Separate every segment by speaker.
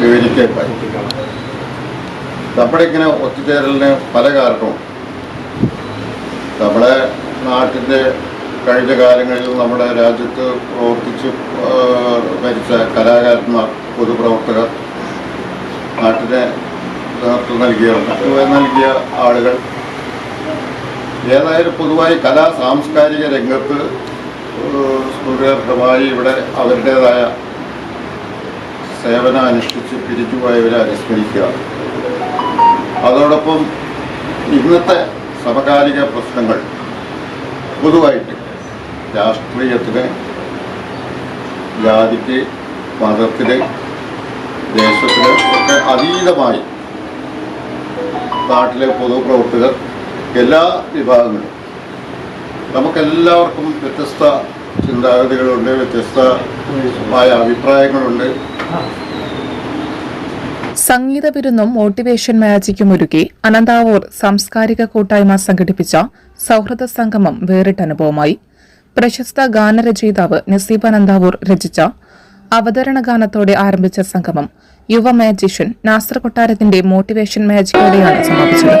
Speaker 1: വിവരിക്കുകയുണ്ടായി നമ്മുടെ ഇങ്ങനെ ഒത്തുചേരലിന് പല കാരണവും. നമ്മുടെ നാട്ടിന്റെ കഴിഞ്ഞ കാലങ്ങളിൽ നമ്മുടെ രാജ്യത്ത് പ്രവർത്തിച്ച് മരിച്ച കലാകാരന്മാർ പൊതുപ്രവർത്തകർ നാട്ടിനെ നേതൃത്വം നൽകിയ നൽകിയ ആളുകൾ. ഏതായാലും പൊതുവായി കലാ സാംസ്കാരിക രംഗത്ത് സ്മൃതിയർഹമായി ഇവിടെ അവരുടേതായ സേവനം അനുഷ്ഠിച്ച് പിരിച്ചുപോയവരെ അനുസ്മരിക്കുക. അതോടൊപ്പം ഇന്നത്തെ സമകാലിക പ്രശ്നങ്ങൾ പൊതുവായിട്ട് രാഷ്ട്രീയത്തിന് ജാതിക്ക് മതത്തിന് ദേശത്തിന് ഒക്കെ അതീതമായി നാട്ടിലെ പൊതുപ്രവർത്തകർ എല്ലാ വിഭാഗങ്ങളും നമുക്കെല്ലാവർക്കും വ്യത്യസ്ത ചിന്താഗതികളുണ്ട് വ്യത്യസ്തമായ അഭിപ്രായങ്ങളുണ്ട്.
Speaker 2: സംഗീത വിരുന്നും മോട്ടിവേഷൻ മാജിക്കും ഒരുക്കി അനന്താവൂർ സാംസ്കാരിക കൂട്ടായ്മ സംഘടിപ്പിച്ച സൗഹൃദ സംഗമം വേറിട്ട അനുഭവമായി. പ്രശസ്ത ഗാനരചയിതാവ് നസീബ് അനന്താവൂർ രചിച്ച അവതരണ ഗാനത്തോടെ ആരംഭിച്ച സംഗമം യുവ മാജിഷ്യൻ നാസർ കൊട്ടാരത്തിന്റെ മോട്ടിവേഷൻ മാജിക്കോടെയാണ് സമാപിച്ചത്.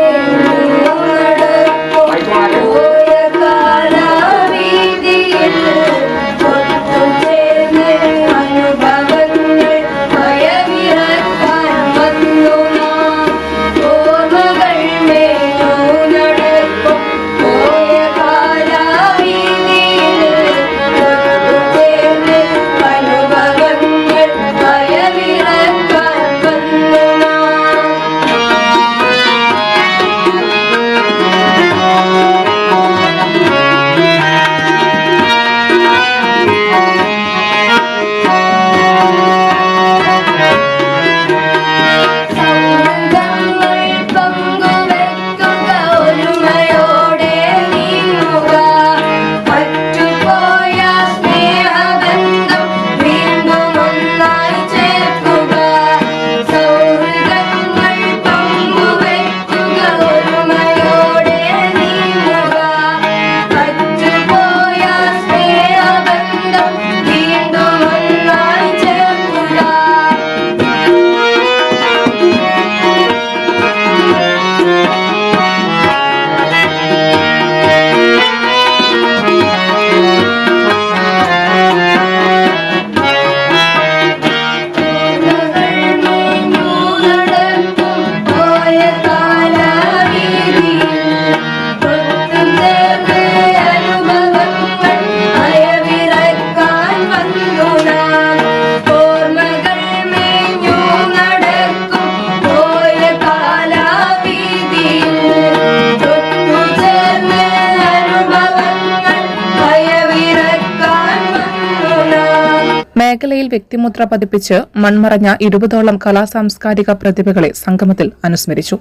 Speaker 2: മേഖലയിൽ വ്യക്തിമുദ്ര പതിപ്പിച്ച് മൺമറഞ്ഞ ഇരുപതോളം കലാ സാംസ്കാരിക പ്രതിഭകളെ സംഗമത്തിൽ അനുസ്മരിച്ചു.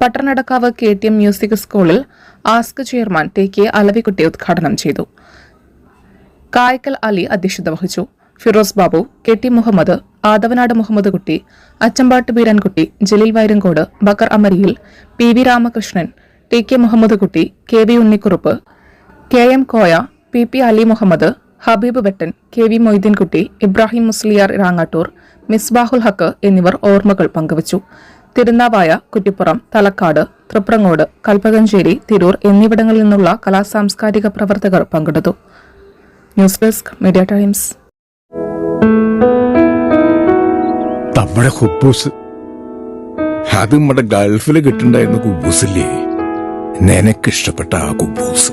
Speaker 2: Pattanadakkavu K T M music സ്കൂളിൽ ASK chairman T K Alavikutty ഉദ്ഘാടനം ചെയ്തു. കായ്ക്കൽ അലി അധ്യക്ഷത വഹിച്ചു. Firoz Babu K T Muhammad Adavanad Muhammad Kutty Achambatt Beerankutty Jaleel Vairankode Bakker Amariyil P V Ramakrishnan T K Muhammad Kutty K V Unnikkurup K M Koya P P Ali Muhammad Habeeb Battan K V Moideenkutty Ibrahim Musliyar Rangattur Misbahul Haq എന്നിവർ ഓർമ്മകൾ പങ്കുവച്ചു. തിരുനാവായ കുറ്റിപ്പുറം തലക്കാട് തൃപ്രങ്ങോട് കൽപ്പകഞ്ചേരി തിരൂർ എന്നിവിടങ്ങളിൽ നിന്നുള്ള കലാസാംസ്കാരിക പ്രവർത്തകർ പങ്കെടുത്തു. News desk media times.
Speaker 3: നമ്മുടെ ഹുബൂസ്. അത് നമ്മുടെ ഗൾഫിൽ കിട്ടുണ്ടായിരുന്ന കുബൂസില്ലേ? നിനക്കിഷ്ടപ്പെട്ട ആ കുബൂസ്.